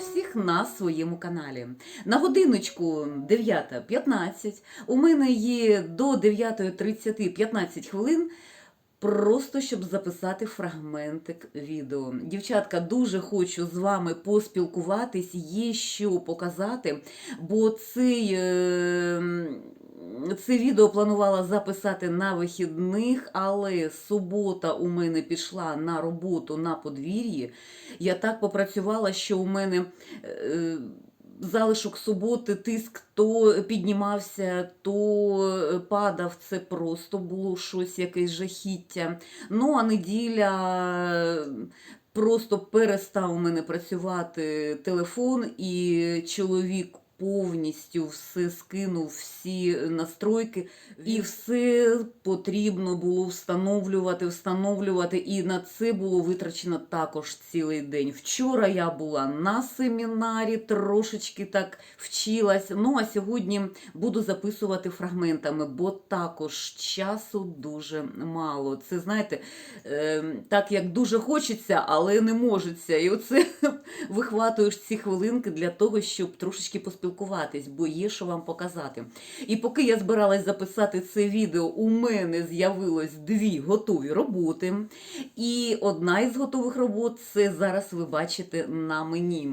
Всіх на своєму каналі. На годиночку 9.15. У мене є до 9.30 15 хвилин. Просто щоб записати фрагментик відео. Дівчатка, дуже хочу з вами поспілкуватись, є що показати, бо цей, е, це відео планувала записати на вихідних, але субота у мене пішла на роботу на подвір'ї. Я так попрацювала, що у мене. Е, Залишок суботи тиск то піднімався, то падав. Це просто було щось, якесь жахіття. Ну, а неділя просто перестав у мене працювати телефон, і чоловік повністю все скинув, всі настройки, і все потрібно було встановлювати, встановлювати. І на це було витрачено також цілий день. Вчора я була на семінарі, трошечки так вчилась. Ну а сьогодні буду записувати фрагментами, бо також часу дуже мало. Це знаєте, е, так як дуже хочеться, але не можеться. І оце вихватуєш ці хвилинки для того, щоб трошечки поспілкуватися, бо є що вам показати. І поки я збиралась записати це відео, у мене з'явилось дві готові роботи. І одна із готових робот це зараз ви бачите на мені.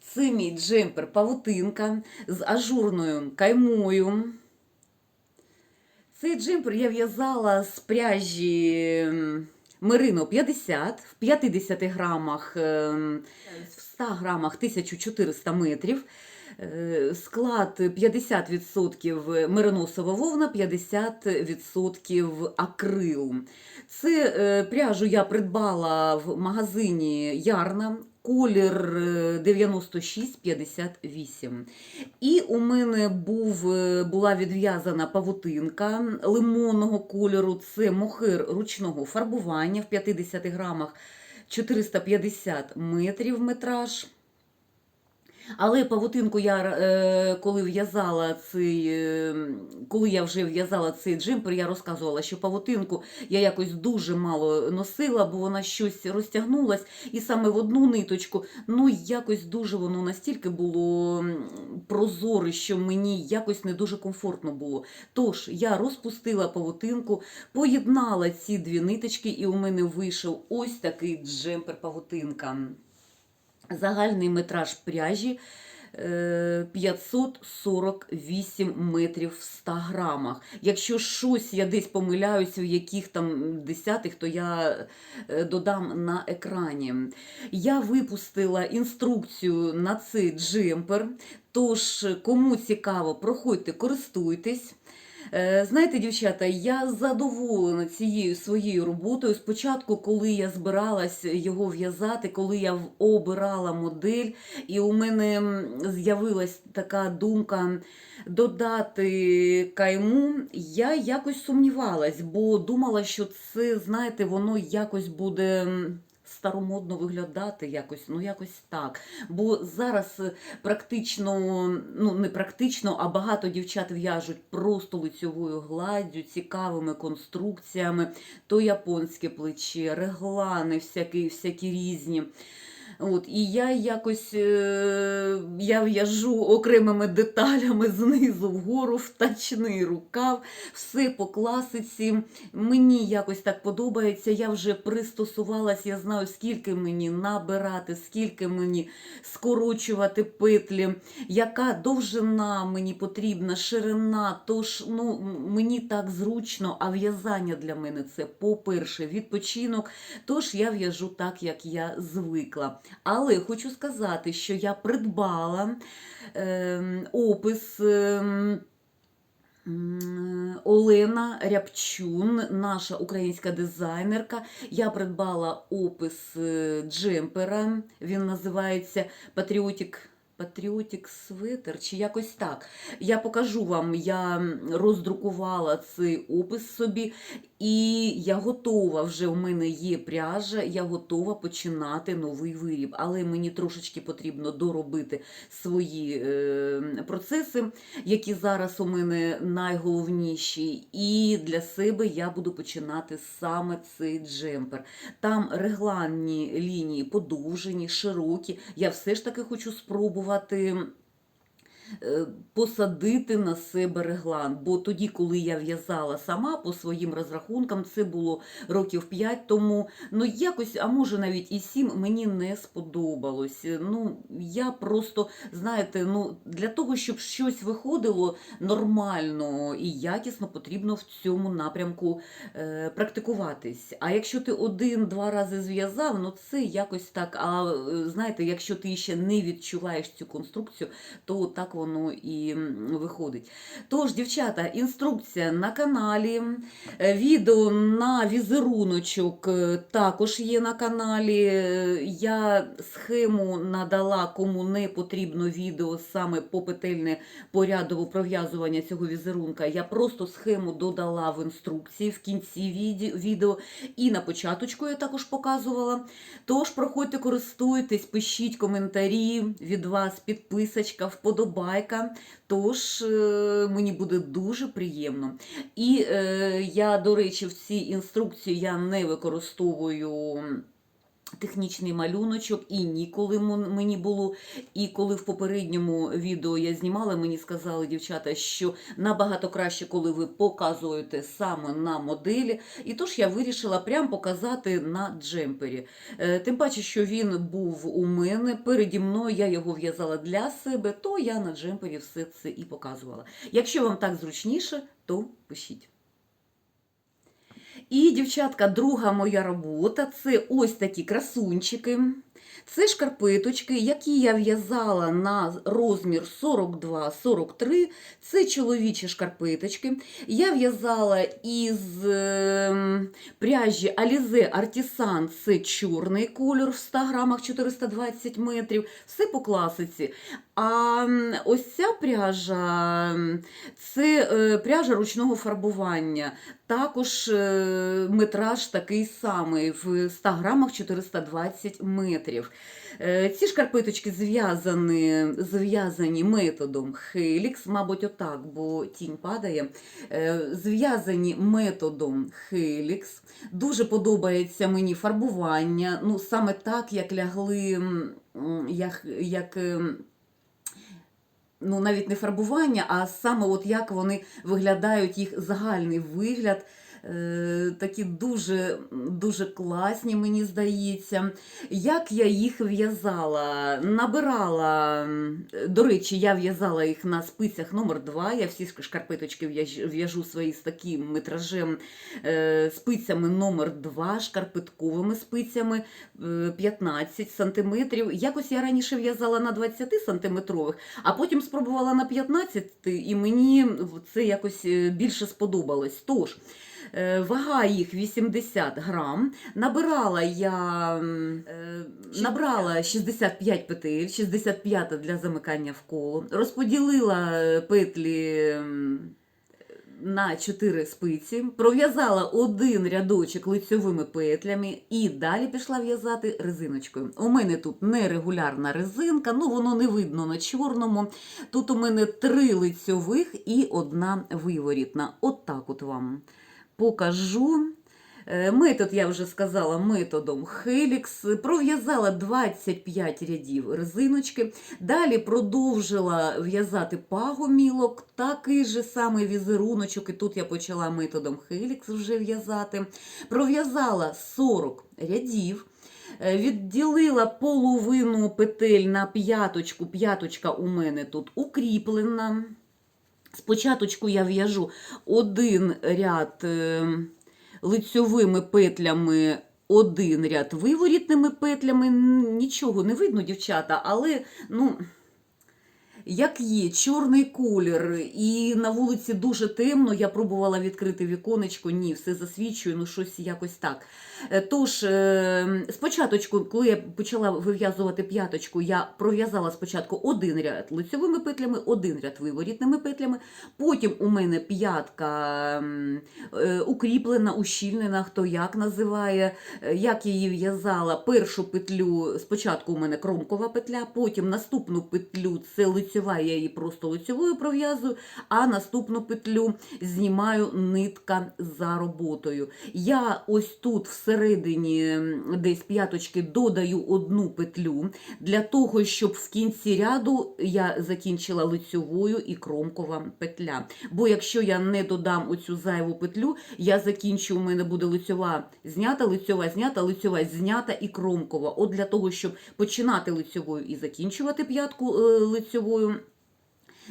Це мій джемпер павутинка з ажурною каймою. Цей джемпер я в'язала з пряжі Мерино 50 в 50 грамах, ем, в 100 грамах 1400 метрів. Е, Склад 50% мериносова вовна, 50% акрил. Це е, пряжу я придбала в магазині Ярна. Колір е, 96-58. І у мене був, е, була відв'язана павутинка лимонного кольору. Це мохир ручного фарбування в 50 грамах 450 метрів метраж. Але павутинку я е, коли в'язала цей, е, коли я вже в'язала цей джемпер, я розказувала, що павутинку я якось дуже мало носила, бо вона щось розтягнулась, і саме в одну ниточку, ну якось дуже воно настільки було прозоре, що мені якось не дуже комфортно було. Тож я розпустила павутинку, поєднала ці дві ниточки, і у мене вийшов ось такий джемпер павутинка. Загальний метраж пряжі е, 548 метрів в 100 грамах. Якщо щось я десь помиляюся, в яких там десятих, то я е, додам на екрані. Я випустила інструкцію на цей джемпер. Тож, кому цікаво, проходьте, користуйтесь. Е, Знаєте, дівчата, я задоволена цією своєю роботою. Спочатку, коли я збиралась його в'язати, коли я обирала модель, і у мене з'явилась така думка додати кайму, я якось сумнівалась, бо думала, що це, знаєте, воно якось буде. Старомодно виглядати якось, ну якось так. Бо зараз е, практично, ну не практично, а багато дівчат в'яжуть просто лицьовою гладдю, цікавими конструкціями, то японське плече, реглани, всякі, всякі різні. От, і я якось е, я в'яжу окремими деталями знизу вгору, втачний рукав, все по класиці. Мені якось так подобається. Я вже пристосувалась, я знаю, скільки мені набирати, скільки мені скорочувати петлі, яка довжина мені потрібна, ширина. Тож ну, мені так зручно, а в'язання для мене це, по-перше, відпочинок. Тож я в'яжу так, як я звикла. Але хочу сказати, що я придбала е, опис. Е, Олена Рябчун, наша українська дизайнерка. Я придбала опис е, джемпера. Він називається Patriotic Patriotic Sweater, чи якось так. Я покажу вам, я роздрукувала цей опис собі, і я готова, вже у мене є пряжа, я готова починати новий виріб. Але мені трошечки потрібно доробити свої е, процеси, які зараз у мене найголовніші. І для себе я буду починати саме цей джемпер. Там регланні лінії подовжені, широкі. Я все ж таки хочу спробувати. Е, Посадити на себе реглан, бо тоді, коли я в'язала сама по своїм розрахункам, це було років 5 тому. Ну якось, а може навіть і 7, мені не сподобалось. Ну я просто, знаєте, ну для того, щоб щось виходило нормально і якісно, потрібно в цьому напрямку е, практикуватись. А якщо ти один-два рази зв'язав, ну це якось так. А е, знаєте, якщо ти ще не відчуваєш цю конструкцію, то так воно і виходить. Тож, дівчата, інструкція на каналі, е, відео на візеруночок е, також є на каналі. Е, Я схему надала, кому не потрібно відео саме по петельне порядову пров'язування цього візерунка. Я просто схему додала в інструкції в кінці відео і на початочку я також показувала. Тож проходьте, користуйтесь, пишіть коментарі від вас, підписочка, вподобайка. Тож е, мені буде дуже приємно. І е, я, до речі, в цій інструкції я не використовую. Технічний малюночок і ніколи мені було. І коли в попередньому відео я знімала, мені сказали дівчата, що набагато краще, коли ви показуєте саме на моделі. І тож я вирішила прям показати на джемпері. Е, Тим паче, що він був у мене переді мною, я його в'язала для себе, то я на джемпері все це і показувала. Якщо вам так зручніше, то пишіть. І, дівчатка, друга моя робота це ось такі красунчики. Це шкарпеточки, які я в'язала на розмір 42-43. Це чоловічі шкарпеточки. Я в'язала із ем, пряжі Alize Artisan, це чорний кольор в 100 грамах 420 метрів. Все по класиці. А ось ця пряжа це е, пряжа ручного фарбування. Також е, метраж такий самий в 100 грамах 420 метрів. Е, Ці шкарпеточки зв'язані, зв'язані методом Helix, мабуть, отак, бо тінь падає. Зв'язані методом Helix. Дуже подобається мені фарбування. Ну, саме так, як лягли, як, як ем, ну, навіть не фарбування, а саме от як вони виглядають, їх загальний вигляд. Е, такі дуже, дуже класні, мені здається. Як я їх в'язала? Набирала, до речі, я в'язала їх на спицях номер 2 Я всі шкарпеточки в'яжу свої з таким метражем е, спицями номер 2 шкарпетковими спицями е, 15 сантиметрів. Якось я раніше в'язала на 20 сантиметрових, а потім спробувала на 15, і мені це якось е, більше сподобалось. Тож, е, вага їх 80 грам. Набирала я е, набрала 65 петель, 65 для замикання в коло. Розподілила е, петлі. на 4 спиці, пров'язала один рядочок лицьовими петлями і далі пішла в'язати резиночкою. У мене тут нерегулярна резинка, ну воно не видно на чорному. Тут у мене три лицьових і одна виворітна. От так от вам покажу. Е, Метод, я вже сказала, методом Helix. Пров'язала 25 рядів резиночки. Далі продовжила в'язати пагомілок, такий же самий візеруночок. І тут я почала методом Helix вже в'язати. Пров'язала 40 рядів. Е, Відділила половину петель на п'яточку. П'яточка у мене тут укріплена. Спочатку я в'яжу один ряд е, лицьовими петлями, один ряд виворітними петлями. Нічого не видно, дівчата, але ну, Як є чорний колір, і на вулиці дуже темно, я пробувала відкрити віконечко, ні, все засвічує, ну щось якось так. Е, Тож, е, спочатку, коли я почала вив'язувати п'яточку, я пров'язала спочатку один ряд лицьовими петлями, один ряд виворітними петлями. Потім у мене п'ятка е, укріплена, ущільнена, хто як називає. Як її в'язала, першу петлю спочатку у мене кромкова петля, потім наступну петлю це лицьова, я її просто лицьовою пров'язую, а наступну петлю знімаю нитка за роботою. Я ось тут всередині десь п'яточки додаю одну петлю для того, щоб в кінці ряду я закінчила лицьовою і кромкова петля. Бо якщо я не додам оцю зайву петлю, я закінчу, у мене буде лицьова знята, лицьова знята, лицьова знята і кромкова. От для того, щоб починати лицьовою і закінчувати п'ятку е, лицьовою.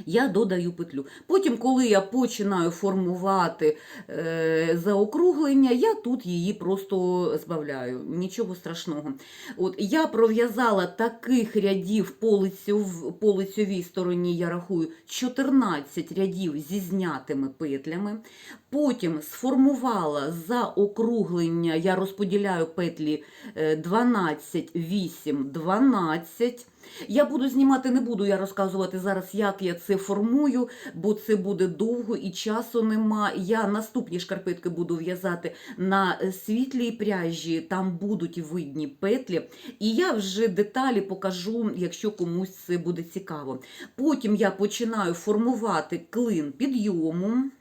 Я додаю петлю. Потім, коли я починаю формувати е, заокруглення, я тут її просто збавляю. Нічого страшного. От, я пров'язала таких рядів по, лицьов, по лицьовій стороні, я рахую, 14 рядів зі знятими петлями. Потім сформувала заокруглення, я розподіляю петлі е, 12, 8, 12. Я буду знімати, не буду я розказувати зараз, як я це формую, бо це буде довго і часу нема. Я наступні шкарпетки буду в'язати на світлій пряжі, там будуть видні петлі. І я вже деталі покажу, якщо комусь це буде цікаво. Потім я починаю формувати клин підйому.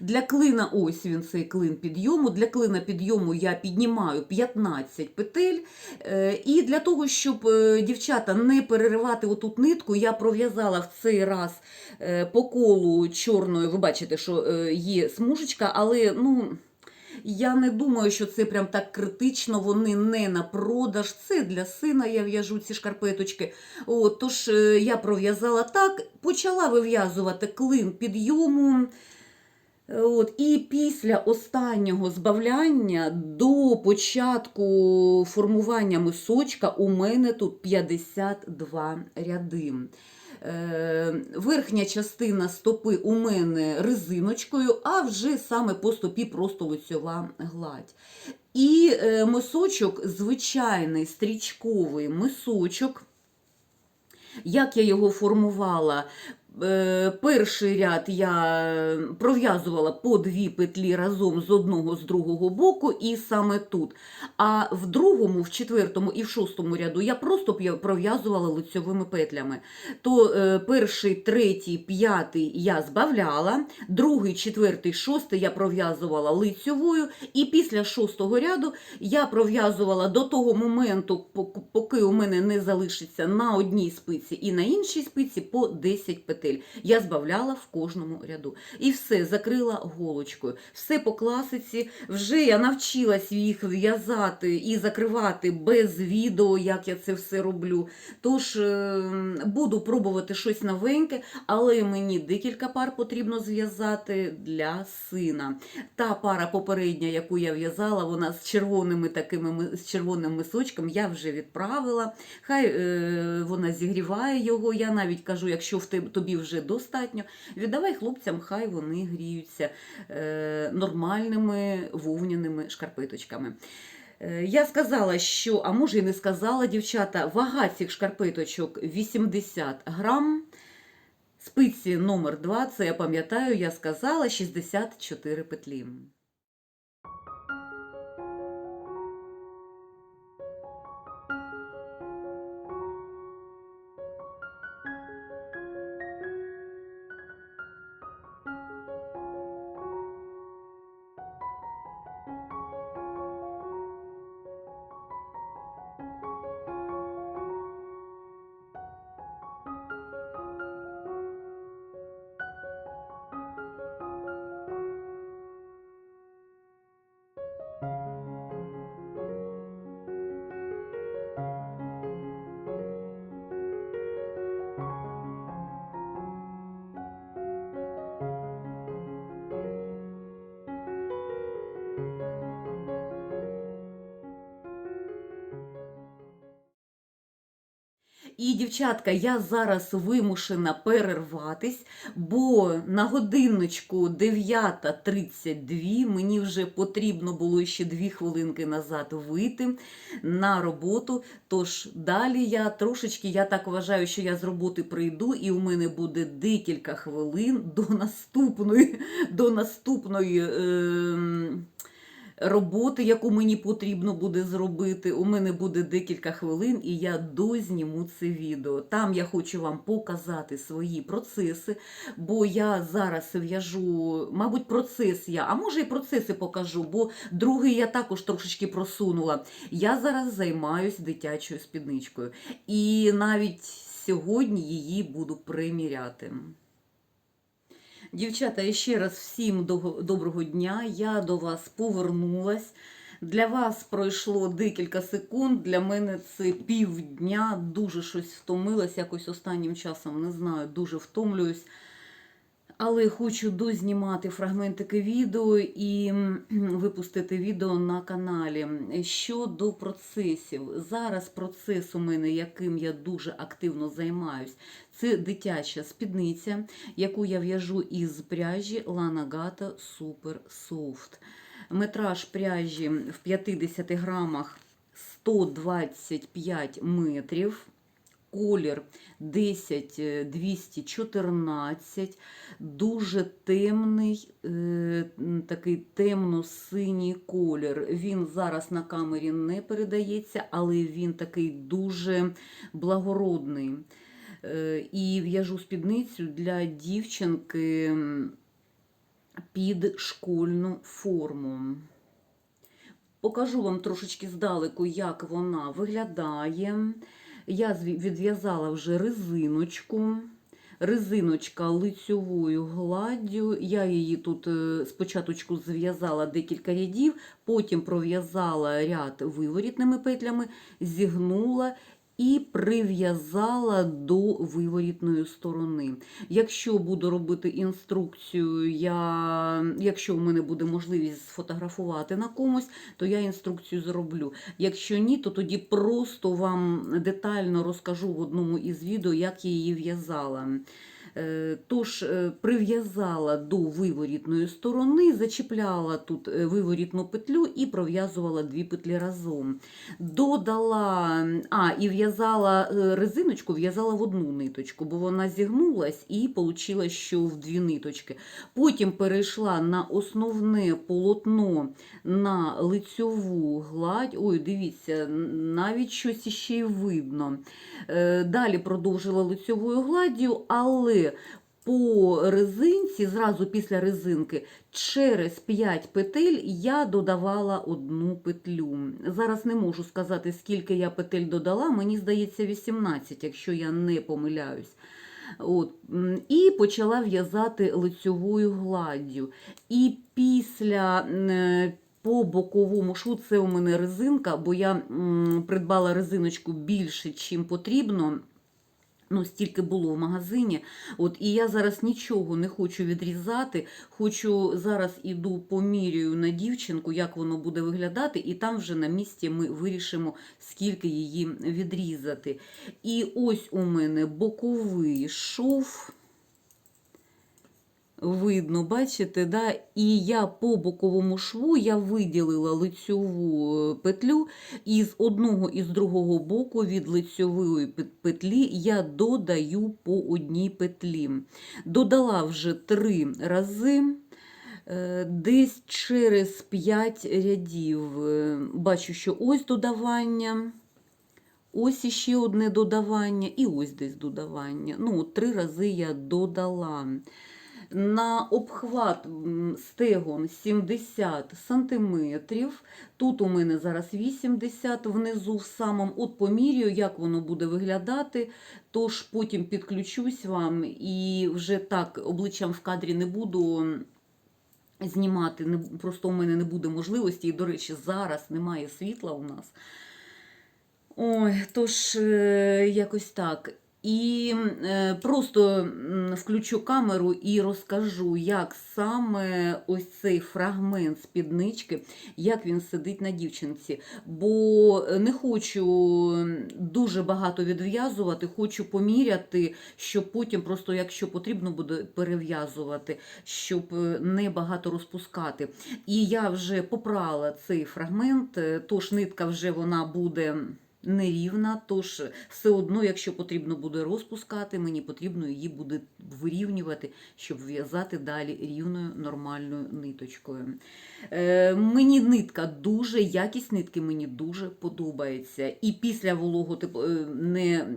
Для клина, ось він цей клин підйому. Для клина підйому я піднімаю 15 петель. Е, І для того, щоб е, дівчата не переривати отут нитку, я пров'язала в цей раз е, по колу чорною. Ви бачите, що є смужечка, але ну. Я не думаю, що це прям так критично, вони не на продаж. Це для сина я в'яжу ці шкарпеточки. От, тож я пров'язала так, почала вив'язувати клин підйому. От, і після останнього збавляння до початку формування мисочка у мене тут 52 ряди. Е, Верхня частина стопи у мене резиночкою, а вже саме по стопі просто лицьова гладь. І е, мисочок, звичайний стрічковий мисочок. Як я його формувала? Е, Перший ряд я пров'язувала по дві петлі разом з одного з другого боку, і саме тут. А в другому, в четвертому і в шостому ряду я просто пров'язувала лицьовими петлями. То е, перший, третій, п'ятий я збавляла, другий, четвертий, шостий я пров'язувала лицьовою, і після шостого ряду я пров'язувала до того моменту, поки у мене не залишиться на одній спиці і на іншій спиці по 10 петель. Я збавляла в кожному ряду. І все, закрила голочкою. Все по класиці. Вже я навчилась їх в'язати і закривати без відео, як я це все роблю. Тож е, буду пробувати щось новеньке, але мені декілька пар потрібно зв'язати для сина. Та пара попередня, яку я в'язала, вона з червоними такими з червоним мисочком, я вже відправила. Хай е, вона зігріває його. Я навіть кажу, якщо в теб- вже достатньо, віддавай хлопцям, хай вони гріються е, нормальними вовняними шкарпеточками. Е, Я сказала, що, а може і не сказала, дівчата, вага цих шкарпеточок 80 грам. Спиці номер 2, це я пам'ятаю, я сказала 64 петлі. І, дівчатка, я зараз вимушена перерватись, бо на годинничку 9.32 мені вже потрібно було ще 2 хвилинки назад вийти на роботу. Тож далі я трошечки, я так вважаю, що я з роботи прийду, і у мене буде декілька хвилин до наступної, до наступної. Е- роботи, яку мені потрібно буде зробити. У мене буде декілька хвилин, і я дозніму це відео. Там я хочу вам показати свої процеси, бо я зараз в'яжу, мабуть, процес я, а може і процеси покажу, бо другий я також трошечки просунула. Я зараз займаюсь дитячою спідничкою. І навіть сьогодні її буду приміряти. Дівчата, і ще раз всім доброго дня. Я до вас повернулась. Для вас пройшло декілька секунд. Для мене це півдня. Дуже щось втомилась. Якось останнім часом не знаю, дуже втомлююсь. Але хочу дознімати фрагментики відео і випустити відео на каналі. Щодо процесів, зараз процес у мене, яким я дуже активно займаюсь, це дитяча спідниця, яку я в'яжу із пряжі Lana Gata Super Soft. Метраж пряжі в 50 грамах 125 метрів. Колір 10214, дуже темний, е, такий темно-синій колір. Він зараз на камері не передається, але він такий дуже благородний. Е, І в'яжу спідницю для дівчинки під школьну форму. Покажу вам трошечки здалеку, як вона виглядає. Я відв'язала вже резиночку. Резиночка лицьовою гладдю. Я її тут е, спочатку зв'язала декілька рядів, потім пров'язала ряд виворітними петлями, зігнула і прив'язала до виворітної сторони. Якщо буду робити інструкцію, я, якщо в мене буде можливість сфотографувати на комусь, то я інструкцію зроблю. Якщо ні, то тоді просто вам детально розкажу в одному із відео, як я її в'язала. Е, Тож е, прив'язала до виворітної сторони, зачіпляла тут е, виворітну петлю і пров'язувала дві петлі разом. Додала, а, і в'язала резиночку, в'язала в одну ниточку, бо вона зігнулась і вийшло, що в дві ниточки. Потім перейшла на основне полотно на лицьову гладь. Ой, дивіться, навіть щось іще й видно. Далі продовжила лицьовою гладдю, але по резинці, зразу після резинки, через 5 петель я додавала одну петлю. Зараз не можу сказати, скільки я петель додала, мені здається, 18, якщо я не помиляюсь. От. І почала в'язати лицьовою гладдю. І після по боковому шву, це у мене резинка, бо я придбала резиночку більше, чим потрібно. Ну, стільки було в магазині. От, і я зараз нічого не хочу відрізати. Хочу зараз іду помірюю на дівчинку, як воно буде виглядати, і там вже на місці ми вирішимо, скільки її відрізати. І ось у мене боковий шов. Видно, бачите, да? і я по боковому шву я виділила лицьову е, петлю, і з одного і з другого боку від лицьової петлі я додаю по одній петлі. Додала вже три рази. е, Десь через 5 рядів. Е, Бачу, що ось додавання, ось іще одне додавання, і ось десь додавання. Ну, три рази я додала. На обхват стегон 70 сантиметрів. Тут у мене зараз 80 внизу в самому. От помірюю, як воно буде виглядати. Тож потім підключусь вам і вже так обличчям в кадрі не буду знімати. Просто у мене не буде можливості. І, до речі, зараз немає світла у нас. Ой, тож е, якось так. І е, просто включу камеру і розкажу, як саме ось цей фрагмент спіднички, як він сидить на дівчинці. Бо не хочу дуже багато відв'язувати, хочу поміряти, щоб потім, просто якщо потрібно буде перев'язувати, щоб е, не багато розпускати. І я вже попрала цей фрагмент, е, тож нитка вже вона буде нерівна, тож все одно, якщо потрібно буде розпускати, мені потрібно її буде вирівнювати, щоб в'язати далі рівною нормальною ниточкою. Е, мені нитка дуже, якість нитки мені дуже подобається. І після волого не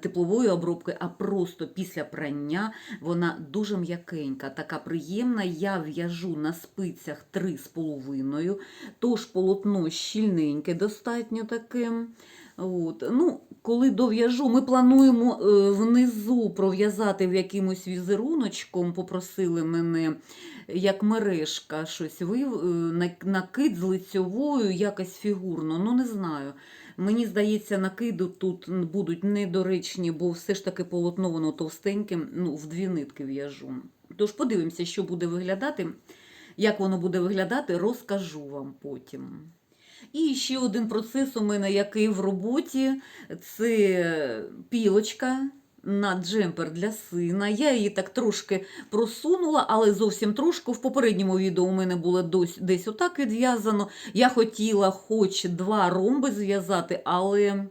теплової обробки, а просто після прання вона дуже м'якенька, така приємна. Я в'яжу на спицях 3,5, тож полотно щільненьке, достатньо таке. От. Ну, коли дов'яжу, ми плануємо е, внизу пров'язати в якимось візеруночком, попросили мене, як мережка, щось вив, е, накид з лицьовою, якось фігурно. Ну, не знаю. Мені здається, накиду тут будуть недоречні, бо все ж таки полотно воно товстеньке, ну, в дві нитки в'яжу. Тож подивимося, що буде виглядати. Як воно буде виглядати, розкажу вам потім. І ще один процес у мене, який в роботі, це пілочка на джемпер для сина. Я її так трошки просунула, але зовсім трошки. В попередньому відео у мене було дось, десь отак відв'язано. Я хотіла хоч два ромби зв'язати, але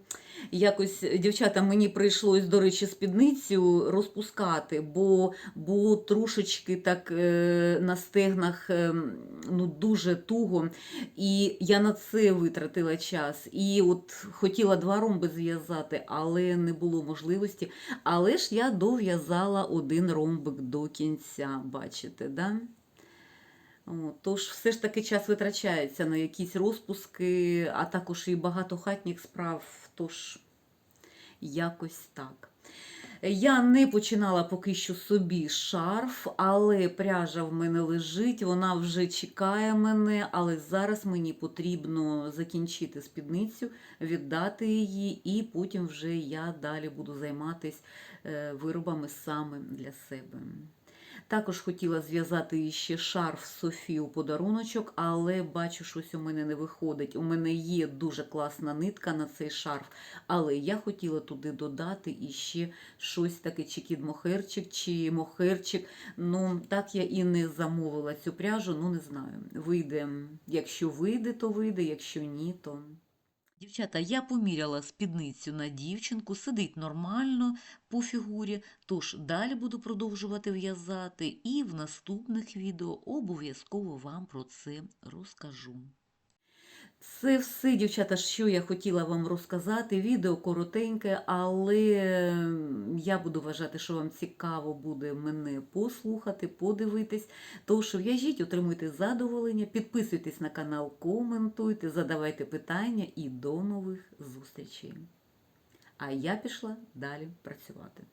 якось дівчата мені прийшлось, до речі, спідницю розпускати, бо було трошечки так е, на стегнах е, ну, дуже туго. І я на це витратила час. І от хотіла два ромби зв'язати, але не було можливості. Але ж я дов'язала один ромбик до кінця, бачите, да? Тож все ж таки час витрачається на якісь розпуски, а також і багато хатніх справ. Тож якось так. Я не починала поки що собі шарф, але пряжа в мене лежить, вона вже чекає мене, але зараз мені потрібно закінчити спідницю, віддати її, і потім вже я далі буду займатися виробами саме для себе. Також хотіла зв'язати ще шарф Софі у подаруночок, але бачу, щось у мене не виходить. У мене є дуже класна нитка на цей шарф, але я хотіла туди додати іще щось таке, чи кіт-мохерчик, чи мохерчик. Ну, так я і не замовила цю пряжу, ну не знаю. Вийде. Якщо вийде, то вийде, якщо ні, то. Дівчата, я поміряла спідницю на дівчинку, сидить нормально по фігурі, тож далі буду продовжувати в'язати і в наступних відео обов'язково вам про це розкажу. Це все, дівчата, що я хотіла вам розказати. Відео коротеньке, але я буду вважати, що вам цікаво буде мене послухати, подивитись. Тож в'яжіть, отримуйте задоволення, підписуйтесь на канал, коментуйте, задавайте питання і до нових зустрічей. А я пішла далі працювати.